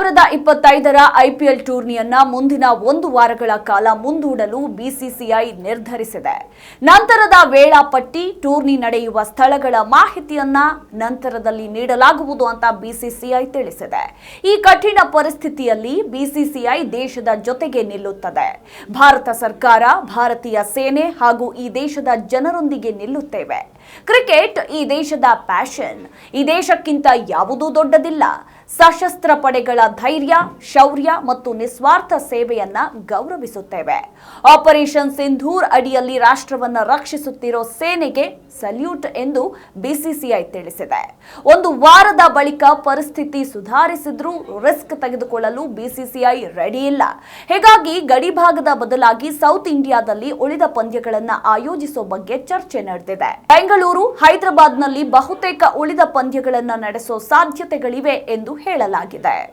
ಸಾವಿರದ ಇಪ್ಪತ್ತೈದರ ಐಪಿಎಲ್ ಟೂರ್ನಿಯನ್ನ ಮುಂದಿನ ಒಂದು ವಾರಗಳ ಕಾಲ ಮುಂದೂಡಲು ಬಿಸಿಸಿಐ ನಿರ್ಧರಿಸಿದೆ. ನಂತರದ ವೇಳಾಪಟ್ಟಿ, ಟೂರ್ನಿ ನಡೆಯುವ ಸ್ಥಳಗಳ ಮಾಹಿತಿಯನ್ನ ನಂತರದಲ್ಲಿ ನೀಡಲಾಗುವುದು ಅಂತ ಬಿಸಿಸಿಐ ತಿಳಿಸಿದೆ. ಈ ಕಠಿಣ ಪರಿಸ್ಥಿತಿಯಲ್ಲಿ ಬಿಸಿಸಿಐ ದೇಶದ ಜೊತೆಗೆ ನಿಲ್ಲುತ್ತದೆ. ಭಾರತ ಸರ್ಕಾರ, ಭಾರತೀಯ ಸೇನೆ ಹಾಗೂ ಈ ದೇಶದ ಜನರೊಂದಿಗೆ ನಿಲ್ಲುತ್ತೇವೆ. ಕ್ರಿಕೆಟ್, ಈ ದೇಶದ ಪ್ಯಾಷನ್. ಈ ದೇಶಕ್ಕಿಂತ ಯಾವುದೂ ದೊಡ್ಡದಿಲ್ಲ. ಸಶಸ್ತ್ರ ಪಡೆಗಳ ಧೈರ್ಯ, ಶೌರ್ಯ ಮತ್ತು ನಿಸ್ವಾರ್ಥ ಸೇವೆಯನ್ನ ಗೌರವಿಸುತ್ತೇವೆ. ಆಪರೇಷನ್ ಸಿಂಧೂರ್ ಅಡಿಯಲ್ಲಿ ರಾಷ್ಟ್ರವನ್ನ ರಕ್ಷಿಸುತ್ತಿರೋ ಸೇನೆಗೆ ಸಲ್ಯೂಟ್ ಎಂದು ಬಿಸಿಸಿಐ ತಿಳಿಸಿದೆ. ಒಂದು ವಾರದ ಬಳಿಕ ಪರಿಸ್ಥಿತಿ ಸುಧಾರಿಸಿದ್ರೂ ರಿಸ್ಕ್ ತೆಗೆದುಕೊಳ್ಳಲು ಬಿಸಿಸಿಐ ರೆಡಿ ಇಲ್ಲ. ಹೀಗಾಗಿ ಗಡಿಭಾಗದ ಬದಲಾಗಿ ಸೌತ್ ಇಂಡಿಯಾದಲ್ಲಿ ಉಳಿದ ಪಂದ್ಯಗಳನ್ನು ಆಯೋಜಿಸೋ ಬಗ್ಗೆ ಚರ್ಚೆ ನಡೆದಿದೆ. ಬೆಂಗಳೂರು, ಹೈದರಾಬಾದ್ನಲ್ಲಿ ಬಹುತೇಕ ಉಳಿದ ಪಂದ್ಯಗಳನ್ನು ನಡೆಸೋ ಸಾಧ್ಯತೆಗಳಿವೆ ಎಂದು ಹೇಳಲಾಗಿದೆ.